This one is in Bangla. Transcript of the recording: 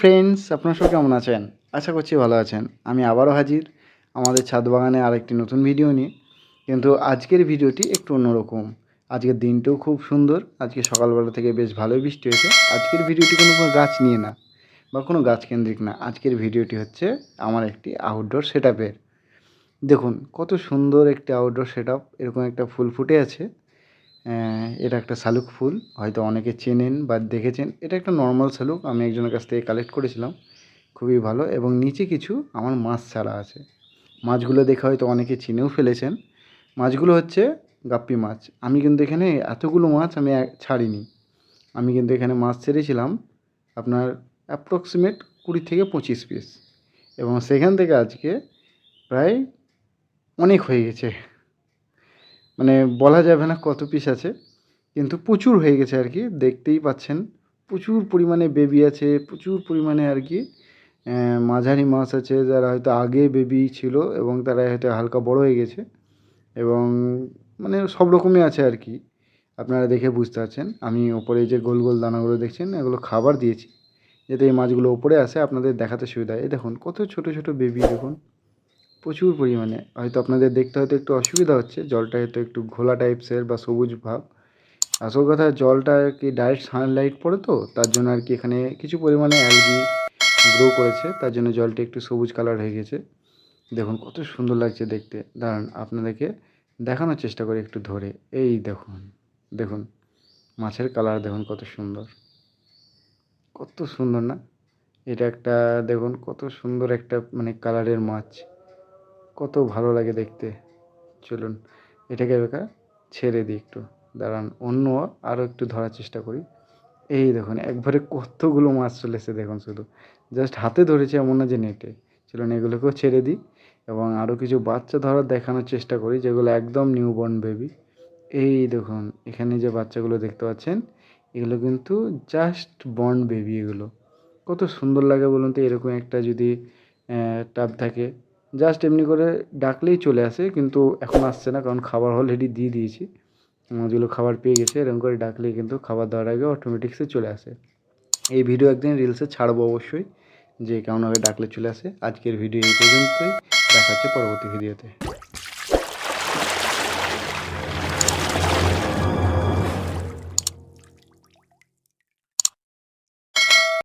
ফ্রেন্ডস আপনারা সব কেমন আছেন? আশা করছি ভালো আছেন। আমি আবারও হাজির আমাদের ছাদ বাগানে আরেকটি নতুন ভিডিও নিয়ে। কিন্তু আজকের ভিডিওটি একটু অন্যরকম। আজকের দিনটাও খুব সুন্দর। আজকে সকালবেলা থেকে বেশ ভালোই বৃষ্টি হয়েছে। আজকের ভিডিওটি কোনো কোনো গাছ নিয়ে না, বা কোনো গাছ কেন্দ্রিক না। আজকের ভিডিওটি হচ্ছে আমার একটি আউটডোর সেট দেখুন, কত সুন্দর একটি আউটডোর সেট এরকম একটা ফুল ফুটে আছে। এটা একটা শালুক ফুল। হয়তো অনেকে চেনেন বা দেখেছেন। এটা একটা নর্মাল শালুক। আমি একজনের কাছ থেকে কালেক্ট করেছিলাম। খুবই ভালো। এবং নিচে কিছু আমার মাছ ছাড়া আছে। মাছগুলো দেখে হয়তো অনেকে চিনেও ফেলেছেন। মাছগুলো হচ্ছে গাপ্পি মাছ। আমি কিন্তু এখানে এতগুলো মাছ আমি ছাড়িনি। আমি কিন্তু এখানে মাছ ছেড়েছিলাম আপনার অ্যাপ্রক্সিমেট কুড়ি থেকে পঁচিশ পিস এবং সেখান থেকে আজকে প্রায় অনেক হয়ে গেছে। মানে বলা যাবে না কত পিস আছে, কিন্তু প্রচুর হয়ে গেছে আর কি, দেখতেই পাচ্ছেন। প্রচুর পরিমাণে বেবি আছে, প্রচুর পরিমাণে আর কি মাঝারি মাছ আছে, যারা হয়তো আগে বেবি ছিল এবং তারা হয়তো হালকা বড় হয়ে গেছে এবং মানে সব রকমই আছে আর কি, আপনারা দেখে বুঝতে পারছেন। আমি ওপরে যে গোল গোল দানাগুলো দেখছেন, এগুলো খাবার দিয়েছি, যাতে এই মাছগুলো ওপরে আসে, আপনাদের দেখাতে সুবিধা হয়। দেখুন, কত ছোট ছোট বেবি দেখুন। প্রচুর পরিমাণে। হয়তো আপনাদের দেখতে হয়তো একটু অসুবিধা হচ্ছে, জলটা হয়তো একটু ঘোলা টাইপসের বা সবুজ ভাব। আসল কথা, জলটা আর কি ডাইরেক্ট সানলাইট পড়ে তো, তার জন্য আর কি এখানে কিছু পরিমাণে অ্যালগি গ্রো করেছে, তার জন্য জলটা একটু সবুজ কালার হয়ে গেছে। দেখুন কত সুন্দর লাগছে দেখতে। দাঁড়ান, আপনাদেরকে দেখানোর চেষ্টা করি একটু ধরে। এই দেখুন দেখুন, মাছের কালার দেখুন কত সুন্দর। কত সুন্দর না? এটা একটা, দেখুন কত সুন্দর একটা মানে কালারের মাছ। কত ভালো লাগে দেখতে। চলুন, এটাকে এবার ছেড়ে দিই একটু। দাঁড়ান, অন্য আরও একটু ধরার চেষ্টা করি। এই দেখুন, একবারে কতগুলো মাছ চলে এসেছে, দেখুন শুধু। জাস্ট হাতে ধরেছে এমন না যে নেটে। চলুন, এগুলোকেও ছেড়ে দিই এবং আরও কিছু বাচ্চা ধরার দেখানোর চেষ্টা করি, যেগুলো একদম নিউ বর্ন বেবি এই দেখুন, এখানে যে বাচ্চাগুলো দেখতে পাচ্ছেন, এগুলো কিন্তু জাস্ট বর্ন বেবি এগুলো। কত সুন্দর লাগে বলুন তো, এরকম একটা যদি টাব থাকে। জাস্ট এমনি করে ডাকলেই চলে আসে, কিন্তু এখন আসছে না, কারণ খাবার অলরেডি দিয়ে দিয়েছি। যেগুলো খাবার পেয়ে গেছে, এরকম করে ডাকলেই কিন্তু খাবার দেওয়ার আগে অটোমেটিক্সে চলে আসে। এই ভিডিও একদিন রিলসে ছাড়বো অবশ্যই, যে কেমনভাবে ডাকলে চলে আসে। আজকের ভিডিও এই পর্যন্তই, দেখা হচ্ছে পরবর্তী ভিডিওতে